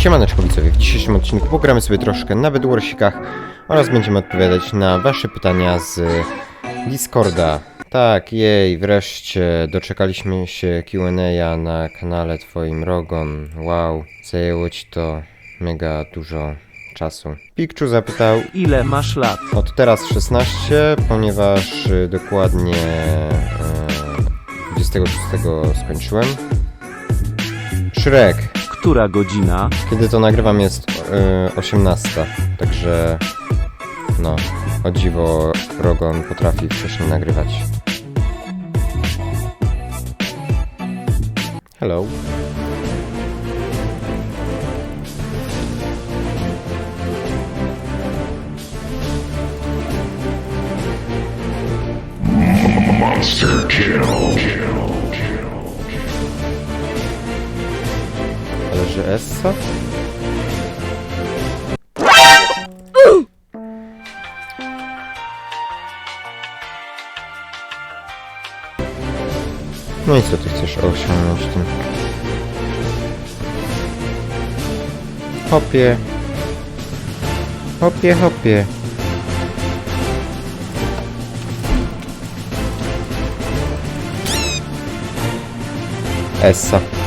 Siemaneczko widzowie, w dzisiejszym odcinku pogramy sobie troszkę na Bedwarsikach oraz będziemy odpowiadać na wasze pytania z Discorda. Tak, jej, wreszcie doczekaliśmy się Q&A na kanale twoim Rogon. Wow, zajęło ci to mega dużo czasu. Pikczu zapytał, Ile masz lat? od teraz 16, ponieważ y, dokładnie e, 26 skończyłem. Shrek, Która godzina? kiedy to nagrywam jest y, 18, także no, o dziwo Rogon potrafi wcześniej nagrywać. Hello. Monster kill. Ale że Essa? No i co ty chcesz osiągnąć tym? Hopie. Hopie, hopie. Essa.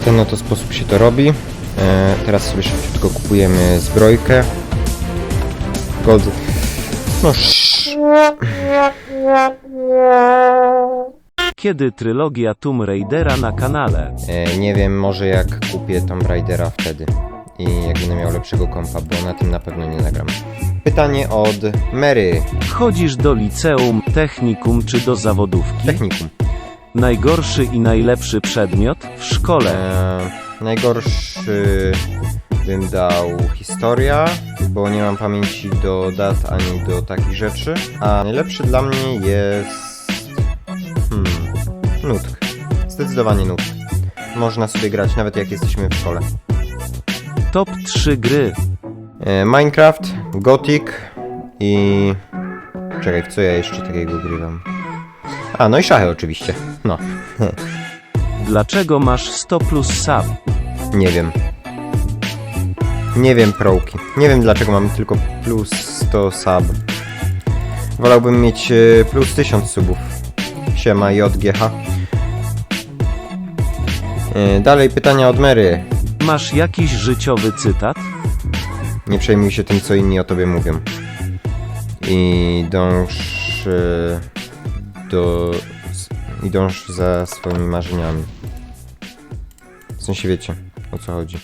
W ten oto sposób się to robi. E, teraz sobie szybciutko kupujemy zbrojkę. Gold. No. Kiedy trylogia Tomb Raidera na kanale? e, Nie wiem, może jak kupię Tomb Raidera wtedy. I jak będę miał lepszego kompa, bo na tym na pewno nie nagram. Pytanie od Mary. Chodzisz do liceum, technikum czy do zawodówki? Technikum. Najgorszy i najlepszy przedmiot w szkole. E, najgorszy bym dał historia, bo nie mam pamięci do dat ani do takich rzeczy. A najlepszy dla mnie jest. Hmm. Nutk. Zdecydowanie nutk. Można sobie grać nawet jak jesteśmy w szkole. Top 3 gry. E, Minecraft, Gothic i. Czekaj, w co ja jeszcze takiego grywam? A, no i szachy oczywiście. No. Dlaczego masz 100 plus sub? Nie wiem. Nie wiem, prołki. Nie wiem dlaczego mam tylko plus 100 sub. Wolałbym mieć e, plus 1000 subów. Siema JGH. E, Dalej pytania od Mary. Masz jakiś życiowy cytat? Nie przejmuj się tym, co inni o tobie mówią. I dąż e, do. I dąż za swoimi marzeniami. W sensie wiecie, o co chodzi.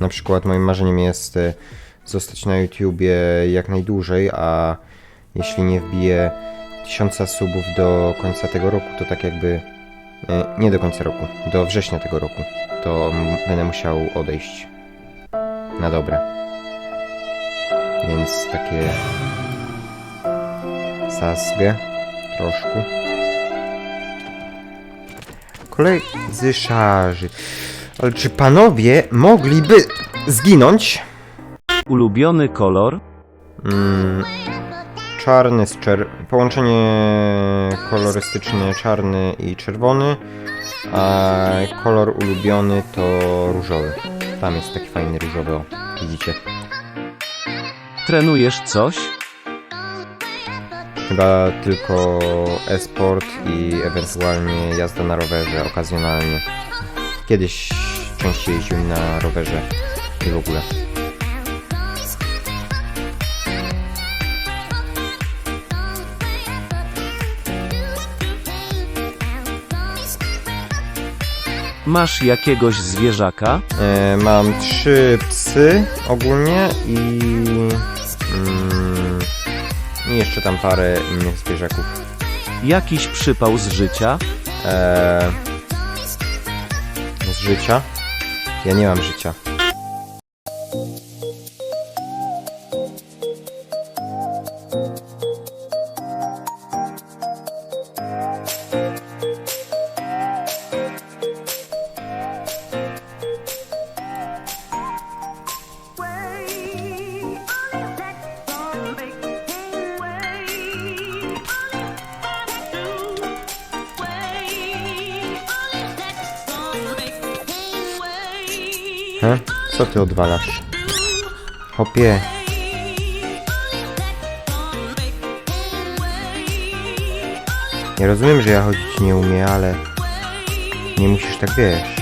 Na przykład moim marzeniem jest e, zostać na YouTubie jak najdłużej, a jeśli nie wbiję tysiąca subów do końca tego roku, to tak jakby. e, Nie do końca roku, do września tego roku, to będę musiał odejść. Na dobre. Więc takie. Sasgę. Troszkę. Koledzy szarzy. Ale czy panowie mogliby zginąć? Ulubiony kolor? Mm, czarny z czer... Połączenie kolorystyczne czarny i czerwony, a kolor ulubiony to różowy. Tam jest taki fajny różowy, o, widzicie. Trenujesz coś? Chyba tylko e-sport i ewentualnie jazda na rowerze okazjonalnie. Kiedyś częściej jeździłem na rowerze i w ogóle. Masz jakiegoś zwierzaka? E, mam trzy psy ogólnie i, mm, i jeszcze tam parę innych zwierzaków. Jakiś przypał z życia? E, z życia? Ja nie mam życia. He? Co ty odwalasz? Hopie. Ja rozumiem, że ja chodzić nie umiem, ale nie musisz tak wiesz.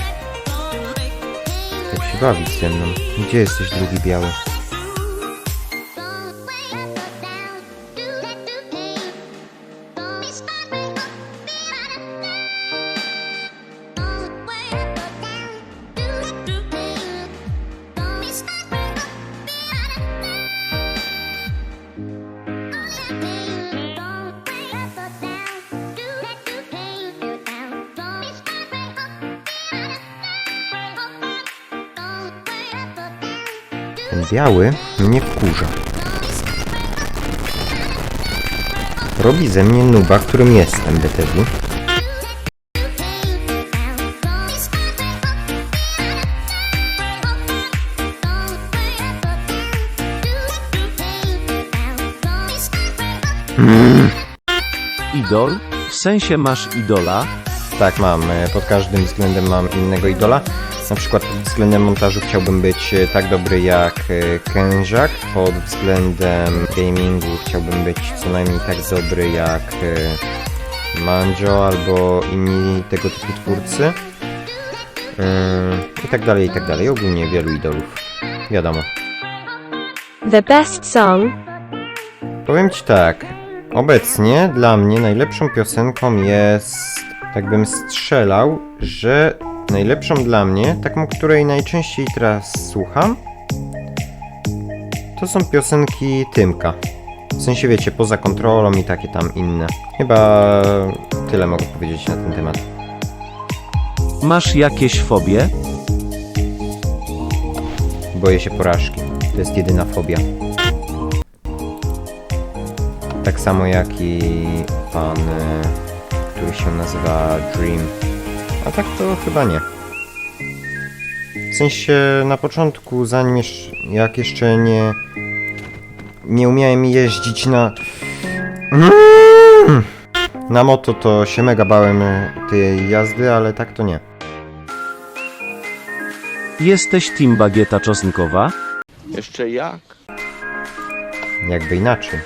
Tak się bawić ze mną. Gdzie jesteś drugi biały? Ten biały mnie wkurza. Robi ze mnie nuba, którym jestem, BTW. Idol? W sensie masz idola? Tak, mam. e, Pod każdym względem mam innego idola. Na przykład pod względem montażu chciałbym być e, tak dobry jak e, Kężak. Pod względem gamingu chciałbym być co najmniej tak dobry jak e, Manjo albo inni tego typu twórcy. I tak dalej, i tak dalej. Ogólnie wielu idolów. Wiadomo. The best song. Powiem ci tak. Obecnie dla mnie najlepszą piosenką jest, tak bym strzelał, że najlepszą dla mnie, taką, której najczęściej teraz słucham, to są piosenki Tymka. W sensie wiecie, poza kontrolą i takie tam inne. Chyba tyle mogę powiedzieć na ten temat. Masz jakieś fobie? Boję się porażki. To jest jedyna fobia. Tak samo jak i pan, e, który się nazywa Dream. A tak to chyba nie. W sensie na początku, zanim jeszcze, jak jeszcze nie nie umiałem jeździć na na moto, to się mega bałem e, tej jazdy, ale tak to nie. Jesteś team bagieta czosnkowa? Jeszcze jak? Jakby inaczej.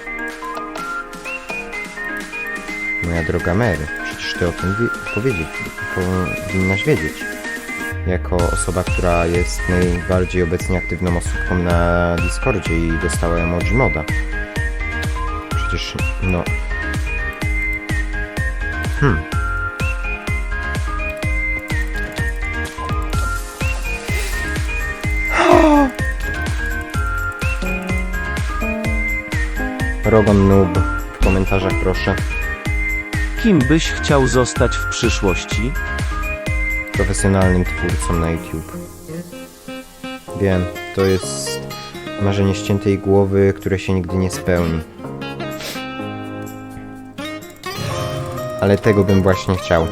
Moja droga Mary, ty o tym wi- powiedzieć, powinnaś wiedzieć. Jako osoba, która jest najbardziej obecnie aktywną osobą na Discordzie i dostała emoji moda. Przecież, no... Hmm. Rogon Noob w komentarzach proszę. Kim byś chciał zostać w przyszłości? profesjonalnym twórcą na YouTube. Wiem, to jest marzenie ściętej głowy, które się nigdy nie spełni. Ale tego bym właśnie chciał.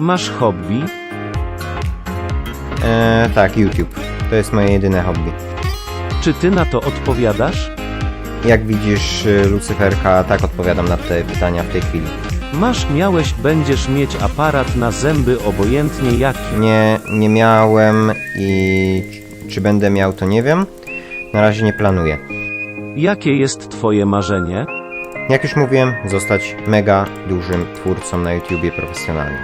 Masz hobby? Eee, tak, YouTube. To jest moje jedyne hobby. Czy ty na to odpowiadasz? Jak widzisz, y, Lucyferka, tak odpowiadam na te pytania w tej chwili. Masz, miałeś, będziesz mieć aparat na zęby obojętnie jaki. Nie, nie miałem i czy będę miał, to nie wiem. Na razie nie planuję. Jakie jest twoje marzenie? Jak już mówiłem, zostać mega dużym twórcą na YouTubie profesjonalnym.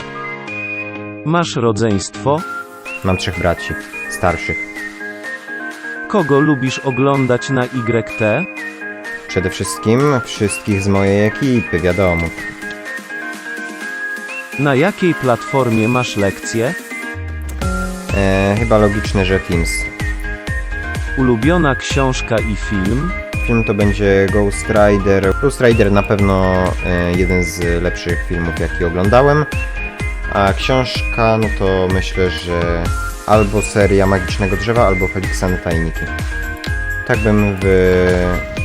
Masz rodzeństwo? Mam trzech braci, starszych. Kogo lubisz oglądać na YT? Przede wszystkim wszystkich z mojej ekipy, wiadomo. Na jakiej platformie masz lekcje? E, chyba logiczne, że Teams. Ulubiona książka i film? Film to będzie Ghost Rider. Ghost Rider na pewno e, jeden z lepszych filmów, jaki oglądałem. A książka, no to myślę, że albo seria Magicznego Drzewa, albo Feliksa Tajniki. Tak bym w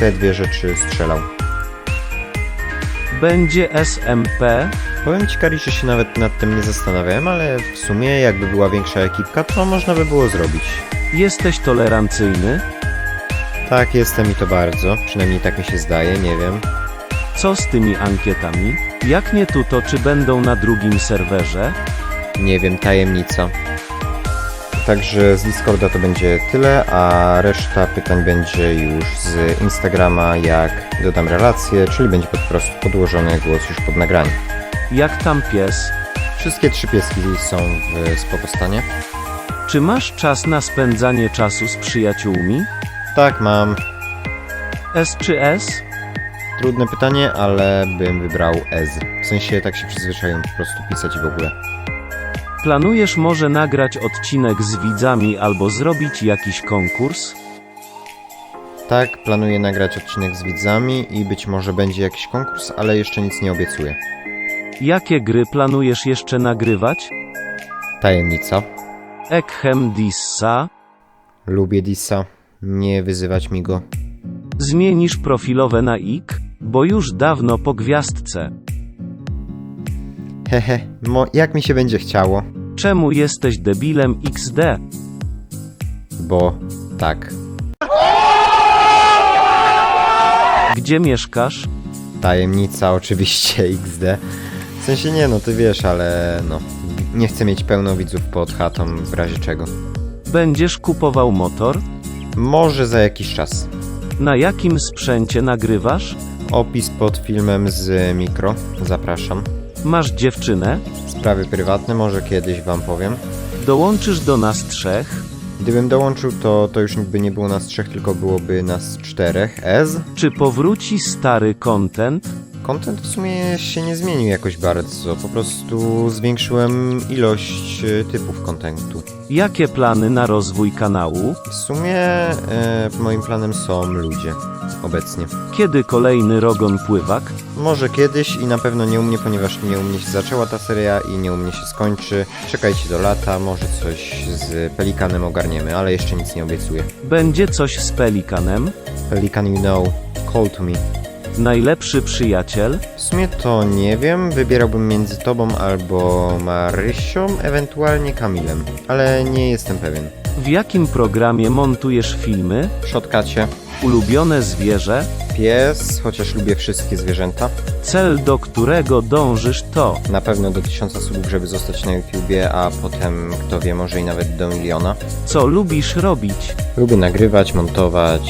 te dwie rzeczy strzelał. Będzie SMP? Powiem ci, Kari, że się nawet nad tym nie zastanawiałem, ale w sumie jakby była większa ekipka, to można by było zrobić. Jesteś tolerancyjny? Tak, jestem i to bardzo. Przynajmniej tak mi się zdaje, nie wiem. Co z tymi ankietami? Jak nie tu, to czy będą na drugim serwerze? Nie wiem, tajemnica. Także z Discorda to będzie tyle, a reszta pytań będzie już z Instagrama, jak dodam relację, czyli będzie po prostu podłożony głos już pod nagranie. Jak tam pies? Wszystkie trzy pieski są w spokostanie. Czy masz czas na spędzanie czasu z przyjaciółmi? Tak, mam S czy S? trudne pytanie, ale bym wybrał Ez. W sensie tak się przyzwyczaiłem po prostu pisać i w ogóle. Planujesz może nagrać odcinek z widzami albo zrobić jakiś konkurs? Tak, planuję nagrać odcinek z widzami i być może będzie jakiś konkurs, ale jeszcze nic nie obiecuję. Jakie gry planujesz jeszcze nagrywać? Tajemnica. Ekhem Dissa? Lubię Disa. Nie wyzywać mi go. Zmienisz profilowe na ik? Bo już dawno po gwiazdce. Hehe, mo jak mi się będzie chciało? Czemu jesteś debilem XD? Bo tak. Gdzie mieszkasz? Tajemnica oczywiście XD. W sensie nie no, ty wiesz, ale no. Nie chcę mieć pełno widzów pod chatą, w razie czego. Będziesz kupował motor? Może za jakiś czas. Na jakim sprzęcie nagrywasz? Opis pod filmem z mikro. Zapraszam. Masz dziewczynę? Sprawy prywatne może kiedyś wam powiem. Dołączysz do nas trzech? Gdybym dołączył, to, to już by nie było nas trzech, tylko byłoby nas czterech. Ez? Czy powróci stary content? Content w sumie się nie zmienił jakoś bardzo. Po prostu zwiększyłem ilość e, typów kontentu. Jakie plany na rozwój kanału? W sumie e, moim planem są ludzie. Obecnie. Kiedy kolejny Rogon Pływak? Może kiedyś i na pewno nie u mnie, ponieważ nie u mnie się zaczęła ta seria i nie u mnie się skończy. Czekajcie do lata, może coś z Pelikanem ogarniemy, ale jeszcze nic nie obiecuję. Będzie coś z Pelikanem? Pelikan, you know, call to me. Najlepszy przyjaciel? W sumie to nie wiem, wybierałbym między tobą albo Marysią, ewentualnie Kamilem, ale nie jestem pewien. W jakim programie montujesz filmy? Shotkacie, Ulubione zwierzę? pies, chociaż lubię wszystkie zwierzęta. Cel, do którego dążysz to? Na pewno do tysiąca subów, żeby zostać na YouTubie, a potem, kto wie, może i nawet do miliona. Co lubisz robić? Lubię nagrywać, montować,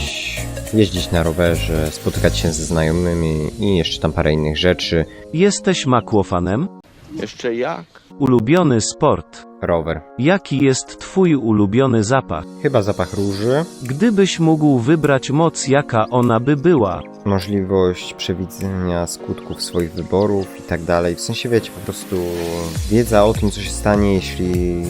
jeździć na rowerze, spotykać się ze znajomymi i jeszcze tam parę innych rzeczy. Jesteś makłofanem? Jeszcze jak? Ulubiony sport? Rower. Jaki jest twój ulubiony zapach? Chyba zapach róży, Gdybyś mógł wybrać moc, jaka ona by była? możliwość przewidzenia skutków swoich wyborów i tak dalej. W sensie wiecie, po prostu wiedza o tym, co się stanie, jeśli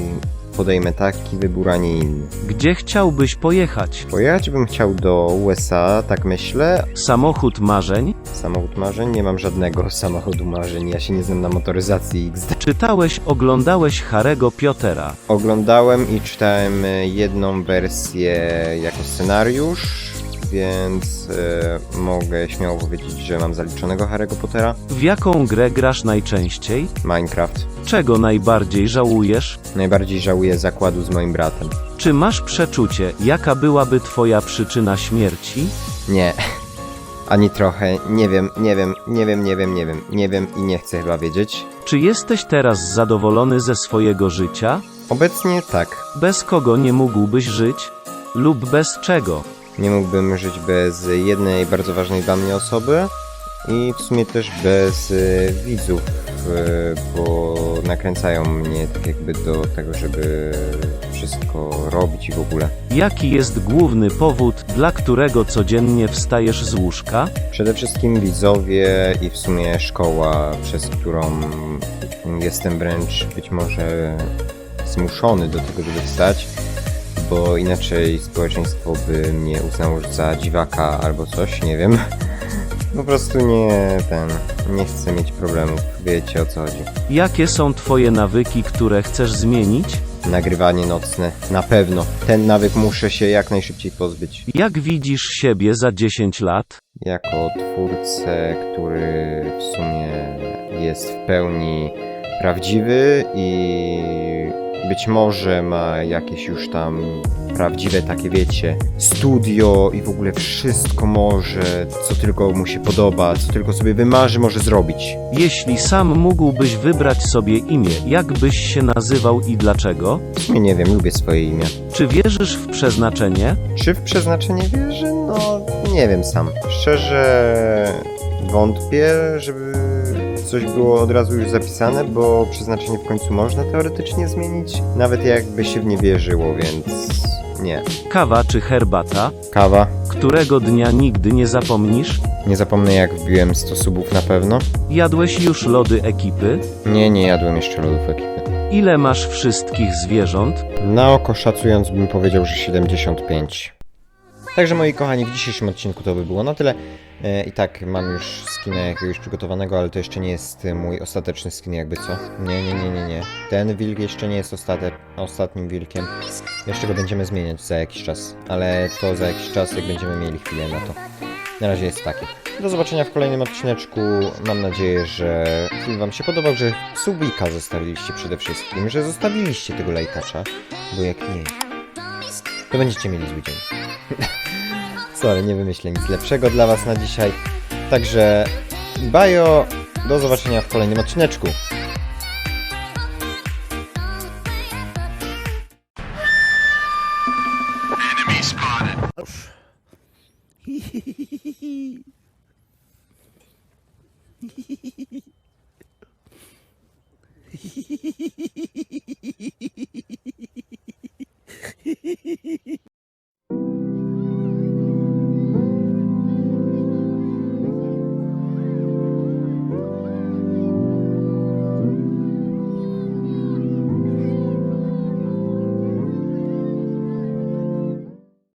podejmę taki wybór, a nie inny. Gdzie chciałbyś pojechać? Pojechać bym chciał do USA, tak myślę. Samochód marzeń? Samochód marzeń? Nie mam żadnego samochodu marzeń, ja się nie znam na motoryzacji XD. Czytałeś, oglądałeś Harego Piotera? Oglądałem i czytałem e, jedną wersję jako scenariusz, więc e, mogę śmiało powiedzieć, że mam zaliczonego Harry'ego Pottera. W jaką grę grasz najczęściej? Minecraft. Czego najbardziej żałujesz? Najbardziej żałuję zakładu z moim bratem. Czy masz przeczucie, jaka byłaby twoja przyczyna śmierci? Nie. Ani trochę. Nie wiem, nie wiem, nie wiem, nie wiem, nie wiem, nie wiem i nie chcę chyba wiedzieć. Czy jesteś teraz zadowolony ze swojego życia? Obecnie tak. Bez kogo nie mógłbyś żyć? Lub bez czego? Nie mógłbym żyć bez jednej bardzo ważnej dla mnie osoby i w sumie też bez e, widzów, e, bo nakręcają mnie tak jakby do tego, żeby wszystko robić i w ogóle. Jaki jest główny powód, dla którego codziennie wstajesz z łóżka? Przede wszystkim widzowie i w sumie szkoła, przez którą jestem wręcz być może zmuszony do tego, żeby wstać, bo inaczej społeczeństwo by mnie uznało za dziwaka albo coś, nie wiem. Po prostu nie ten, nie chcę mieć problemów, wiecie o co chodzi. Jakie są twoje nawyki, które chcesz zmienić? Nagrywanie nocne, na pewno. Ten nawyk muszę się jak najszybciej pozbyć. Jak widzisz siebie za 10 lat? jako twórcę, który w sumie jest w pełni prawdziwy i Być może ma jakieś już tam prawdziwe takie, wiecie, studio i w ogóle wszystko może, co tylko mu się podoba, co tylko sobie wymarzy, może zrobić. Jeśli sam mógłbyś wybrać sobie imię, jak byś się nazywał i dlaczego? W sumie nie wiem, lubię swoje imię. Czy wierzysz w przeznaczenie? Czy w przeznaczenie wierzę? No, nie wiem sam. Szczerze wątpię, żeby coś było od razu już zapisane, bo przeznaczenie w końcu można teoretycznie zmienić, nawet jakby się w nie wierzyło, więc nie. Kawa czy herbata? Kawa. Którego dnia nigdy nie zapomnisz? Nie zapomnę jak wbiłem 100 subów na pewno. Jadłeś już lody ekipy? Nie, nie jadłem jeszcze lodów ekipy. Ile masz wszystkich zwierząt? Na oko szacując bym powiedział, że 75. Także moi kochani, w dzisiejszym odcinku to by było na tyle. E, I tak mam już skina jakiegoś przygotowanego, ale to jeszcze nie jest e, mój ostateczny skin jakby co. Nie, nie, nie, nie, nie. Ten wilk jeszcze nie jest ostate- ostatnim wilkiem. Jeszcze go będziemy zmieniać za jakiś czas, ale to za jakiś czas, jak będziemy mieli chwilę na to. Na razie jest taki. Do zobaczenia w kolejnym odcineczku. Mam nadzieję, że film Wam się podobał, że subika zostawiliście przede wszystkim, że zostawiliście tego lajkacza, bo jak nie, to będziecie mieli zły dzień. Sorry, nie wymyślę nic lepszego dla Was na dzisiaj. Także bajo, do zobaczenia w kolejnym odcineczku.